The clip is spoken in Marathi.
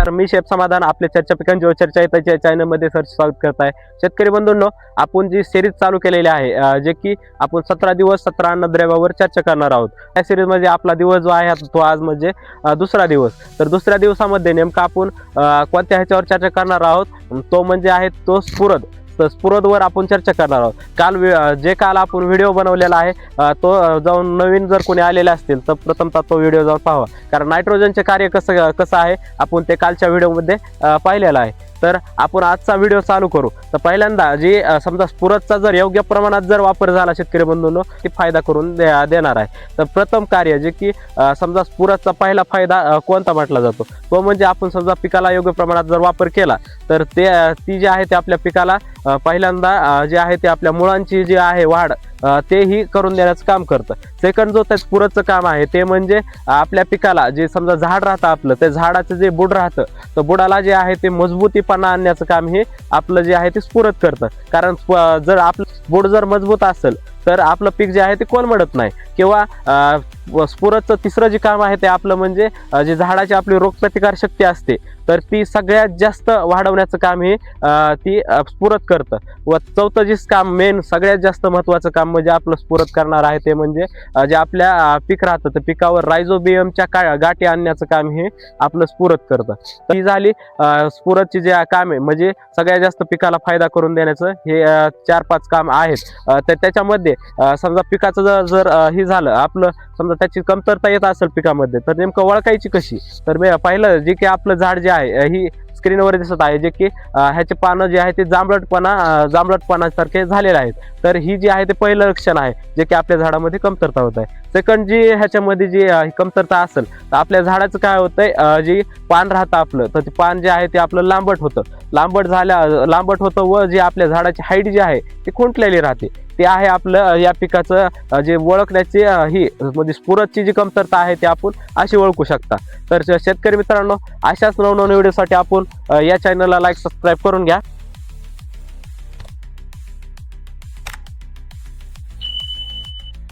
नमस्कार मी शेप समाधान आपल्या चर्चा पिकांची चर्चा येताच्या चॅनलमध्ये सर स्वागत करत आहे शेतकरी बंधूंनो आपण जी सिरीज चालू केलेली आहे जे की आपण सतरा दिवस सतरा अन्नद्रव्यावर चर्चा करणार आहोत. त्या सिरीजमध्ये आपला दिवस जो आहे तो आज म्हणजे दुसरा दिवस. तर दुसऱ्या दिवसामध्ये नेमका आपण कोणत्या ह्याच्यावर चर्चा करणार आहोत? तो म्हणजे आहे तो स्फुरद स्फुरदवर आपण चर्चा करणार आहोत. काल जे काल आपण व्हिडिओ बनवलेला आहे तो जाऊन नवीन जर कोणी आलेले असतील तर प्रथमतः तो व्हिडिओ जाऊन पाहावा. कारण नायट्रोजनचे कार्य कसं कसं आहे आपण ते कालच्या व्हिडिओमध्ये पाहिलेलं आहे. तर आपण आजचा व्हिडिओ चालू करू. तर पहिल्यांदा जी समजा स्फुरतचा जर योग्य प्रमाणात जर वापर झाला शेतकरी बंधूंनो ते फायदा करून दे- देणार आहे. तर प्रथम कार्य जे की समजा स्फुरतचा पहिला फायदा कोणता म्हटला जातो? तो म्हणजे आपण समजा पिकाला योग्य प्रमाणात जर वापर केला तर ते ती जी आहे ते आपल्या पिकाला पहिल्यांदा जे आहे ते आपल्या मुळांची जी आहे वाढ तेही करून देण्याचं काम करतं. सेकंड जो त्या स्फुरदचं काम आहे ते म्हणजे आपल्या पिकाला जे समजा झाड राहतं आपलं ते झाडाचं जे बुड राहतं तर बुडाला जे आहे ते मजबूतीपणा आणण्याचं काम हे आपलं जे आहे ते स्फुरद करतं. कारण जर आपलं बुड जर मजबूत असेल तर आपलं पीक जे आहे ते कोलमडत नाही. किंवा अं, तिसरं जे काम आहे ते आपलं म्हणजे जे झाडाची आपली रोगप्रतिकार शक्ती असते तर ती सगळ्यात जास्त वाढवण्याचं काम हे अं, ती स्फुरत करतं. व चौथं जे काम मेन सगळ्यात जास्त महत्त्वाचं काम म्हणजे आपलं स्फुरत करणार आहे ते म्हणजे जे आपल्या पीक राहतं तर पिकावर रायझोबियमच्या का गाठी आणण्याचं काम हे आपलं स्फुरत करतं. तर ही झाली स्फुरतची जे काम आहे म्हणजे सगळ्यात जास्त पिकाला फायदा करून देण्याचं हे चार पाच काम आहेत. तर त्याच्यामध्ये पिकामध्ये समजा पिकाचं जर जर हे झालं आपलं समजा त्याची कमतरता येत असेल पिकामध्ये तर नेमकं ओळखायची कशी? तर मी पाहिलं जे की आपलं झाड जे आहे ही स्क्रीनवर दिसत आहे जे की ह्याचे पानं जे आहे ते जांभळटपणा जांभळटपणासारखे झालेले आहेत. तर ही जी आहे ते पहिलं लक्षण आहे जे की आपल्या झाडामध्ये कमतरता होत आहे. सेकंड जी ह्याच्यामध्ये जी कमतरता असेल तर आपल्या झाडाचं काय होतंय अं, जी पान राहतं आपलं तर ते पान जे आहे ते आपलं लांबट होतं. लांबट झाल्या लांबट होतं व जे आपल्या झाडाची हाईट जी आहे ती खुंटलेली राहते. ते आहे आपलं या पिकाचं जे ओळखण्याची ही म्हणजे स्फुरतची जी कमतरता आहे ते आपण अशी ओळखू शकता. तर शेतकरी मित्रांनो अशाच नवनवीन व्हिडिओसाठी आपण या चॅनलला लाईक सबस्क्राईब करून घ्या.